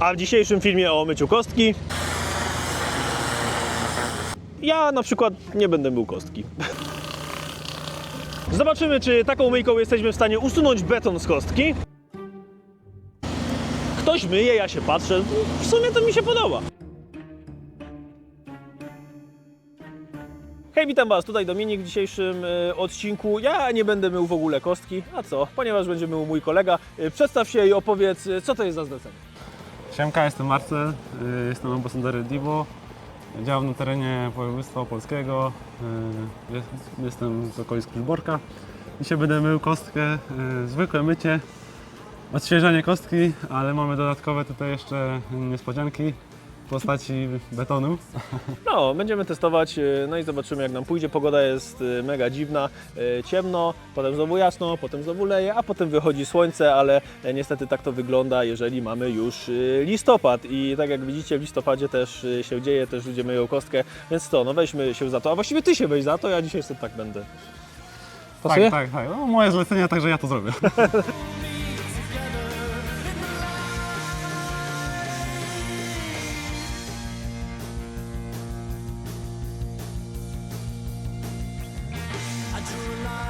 A w dzisiejszym filmie o myciu kostki ja na przykład nie będę mył kostki. Zobaczymy, czy taką myjką jesteśmy w stanie usunąć beton z kostki. Ktoś myje, ja się patrzę. W sumie to mi się podoba. Hej, witam Was, tutaj Dominik w dzisiejszym y, odcinku. Ja nie będę mył w ogóle kostki, a co? Ponieważ będzie mył mój kolega. Y, przedstaw się i opowiedz, y, co to jest za zlecenie. Siemka, jestem Marcel, y, jestem ambasadorem Divo. Działam na terenie województwa opolskiego. y, jest- Jestem z okolic Kluczborka. Dzisiaj będę mył kostkę, y, zwykłe mycie, odświeżanie kostki, ale mamy dodatkowe tutaj jeszcze niespodzianki postaci betonu. No, będziemy testować, y, no i zobaczymy jak nam pójdzie. Pogoda jest y, mega dziwna, y, ciemno, potem znowu jasno, potem znowu leje, a potem wychodzi słońce, ale e, niestety tak to wygląda, jeżeli mamy już y, listopad i tak jak widzicie w listopadzie też y, się dzieje, też ludzie myją kostkę, więc co, no weźmy się za to, a właściwie Ty się weź za to, ja dzisiaj sobie tak będę. Pasuje? Tak, tak, tak. No, moje zlecenia, także ja to zrobię. I.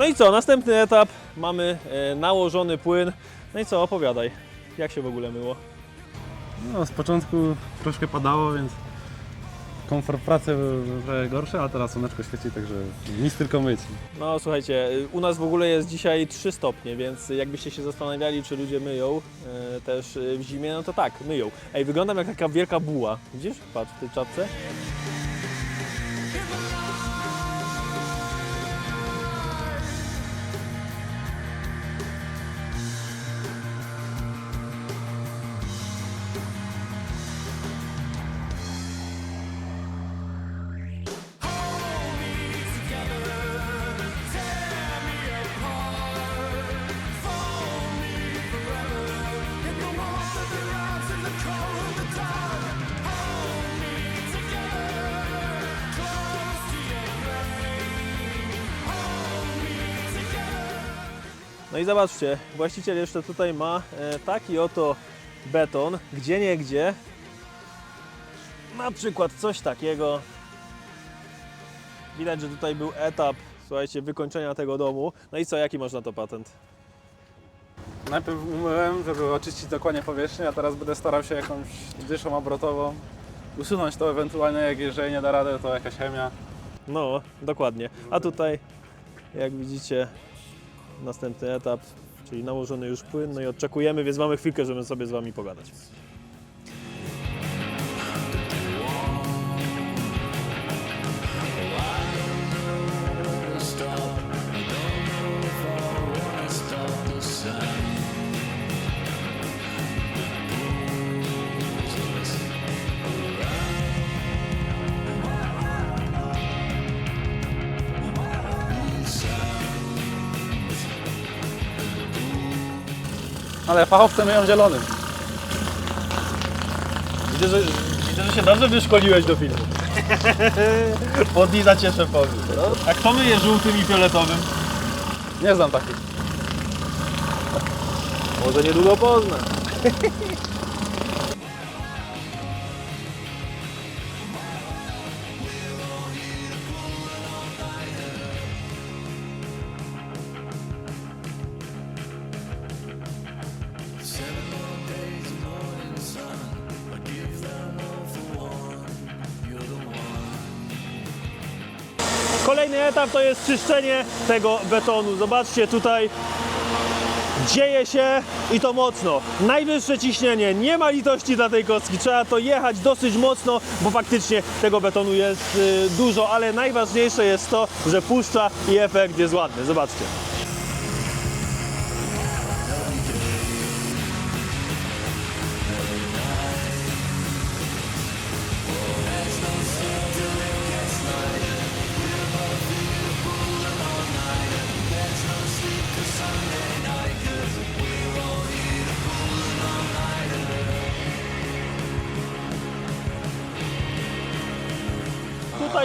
No i co, następny etap, mamy e, nałożony płyn, no i co, opowiadaj, jak się w ogóle myło? No, z początku troszkę padało, więc komfort pracy był trochę gorszy, a teraz słoneczko świeci, także nic tylko myć. No słuchajcie, u nas w ogóle jest dzisiaj 3 stopnie, więc jakbyście się zastanawiali, czy ludzie myją e, też y, w zimie, no to tak, myją. Ej, wyglądam jak taka wielka buła. Widzisz? Patrz w tej czapce. No i zobaczcie, właściciel jeszcze tutaj ma e, taki oto beton, gdzie nie gdzie. Na przykład coś takiego. Widać, że tutaj był etap, słuchajcie, wykończenia tego domu. No i co, jaki masz na to patent? Najpierw umyłem, żeby oczyścić dokładnie powierzchnię, a teraz będę starał się jakąś dyszą obrotową usunąć to ewentualnie, jak jeżeli nie da rady, to jakaś chemia. No, dokładnie. A tutaj, jak widzicie, następny etap, czyli nałożony już płyn, no i odczekujemy, więc mamy chwilkę, żeby sobie z Wami pogadać. Ale fachowcy myją zielonym. Widzę, że, widzę, że się dobrze wyszkoliłeś do filmu. Podlizać się szefowi. No. A kto myje żółtym i fioletowym? Nie znam takich. Może niedługo pozna. Kolejny etap to jest czyszczenie tego betonu. Zobaczcie tutaj dzieje się i to mocno. Najwyższe ciśnienie, nie ma litości dla tej kostki. Trzeba to jechać dosyć mocno, bo faktycznie tego betonu jest y, dużo, ale najważniejsze jest to, że puszcza i efekt jest ładny. Zobaczcie.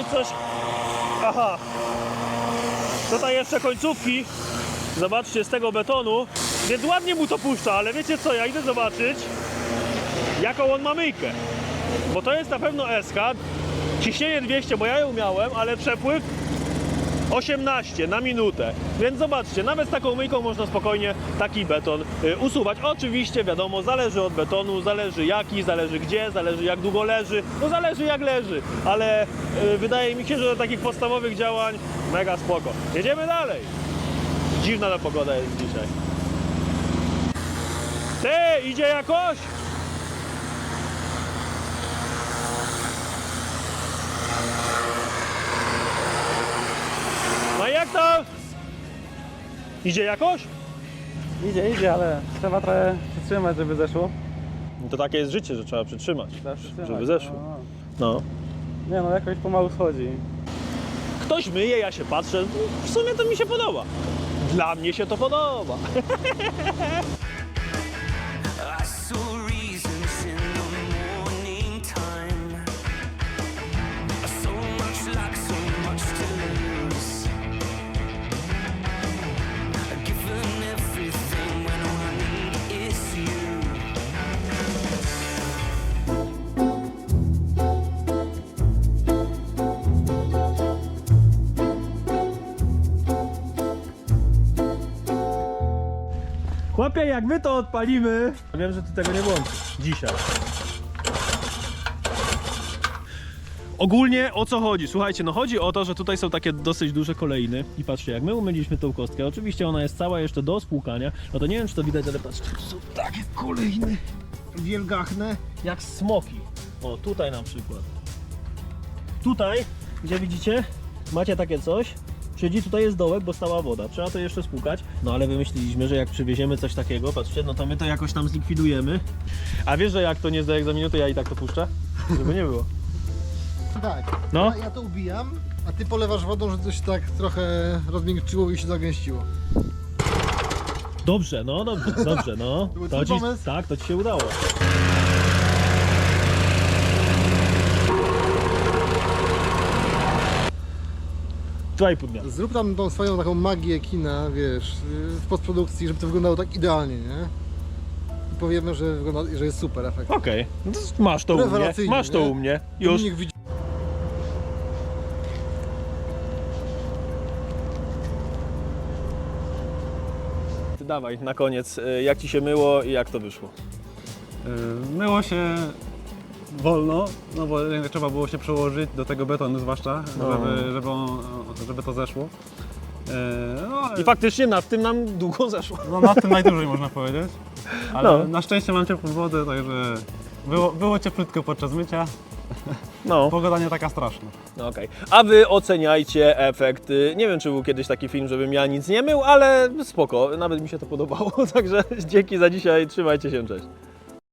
Tutaj coś... Aha. Tutaj jeszcze końcówki. Zobaczcie, z tego betonu. Więc ładnie mu to puszcza, ale wiecie co, ja idę zobaczyć, jaką on ma myjkę. Bo to jest na pewno SK. Ciśnienie 200, bo ja ją miałem, ale przepływ 18 na minutę. Więc zobaczcie, nawet z taką myjką można spokojnie taki beton y, usuwać. Oczywiście, wiadomo, zależy od betonu, zależy jaki, zależy gdzie, zależy jak długo leży, no zależy jak leży, ale y, wydaje mi się, że do takich podstawowych działań mega spoko. Jedziemy dalej. Dziwna ta pogoda jest dzisiaj. Ty, idzie jakoś? No i jak tam? Idzie jakoś? Idzie, idzie, ale trzeba trochę przytrzymać, żeby zeszło. No to takie jest życie, że trzeba przytrzymać, Trzeba przytrzymać. żeby zeszło. No, No. no. Nie no, jakoś pomału schodzi. Ktoś myje, ja się patrzę, w sumie to mi się podoba. Dla mnie się to podoba. Chłopie, jak my to odpalimy... Wiem, że ty tego nie włączysz. Dzisiaj. Ogólnie o co chodzi? Słuchajcie, no chodzi o to, że tutaj są takie dosyć duże kolejny i patrzcie, jak my umyliśmy tą kostkę, oczywiście ona jest cała jeszcze do spłukania, no to nie wiem czy to widać, ale patrzcie, tu są takie kolejny wielgachne, jak smoki. O, tutaj na przykład. Tutaj, gdzie widzicie, macie takie coś, Czyli tutaj jest dołek, bo stała woda. Trzeba to jeszcze spłukać. No ale wymyśliliśmy, że jak przywieziemy coś takiego, patrzcie, no to my to jakoś tam zlikwidujemy. A wiesz, że jak to nie zda egzaminu, to ja i tak to puszczę? Żeby nie było. Tak, No. ja, ja to ubijam, a ty polewasz wodą, że coś tak trochę rozmiękczyło i się zagęściło. Dobrze, no dobrze, dobrze, no. był To twój ci, pomysł? tak, to ci się udało. Dwa i pół dnia. Zrób tam tą swoją taką magię kina, wiesz, w postprodukcji, żeby to wyglądało tak idealnie, nie? I powiemy, że, wygląda, że jest super efekt. Okej, no to masz to u mnie, Rewelacyjnie, masz to nie? u mnie. Już. Nikt widzi. Ty dawaj, na koniec, y, jak ci się myło i jak to wyszło? Yy, Myło się wolno, no bo jednak trzeba było się przełożyć do tego betonu zwłaszcza, No. żeby, żeby, on, żeby to zeszło. Yy, No, I faktycznie nad tym nam długo zeszło. no na tym najdłużej można powiedzieć. Ale No. na szczęście mam ciepłą wodę, także było, było cieplutko podczas mycia. No. Pogoda nie taka straszna. No Okej. A wy oceniajcie efekt. Y, Nie wiem, czy był kiedyś taki film, żebym ja nic nie mył, ale spoko, nawet mi się to podobało. Także dzięki za dzisiaj, trzymajcie się, cześć.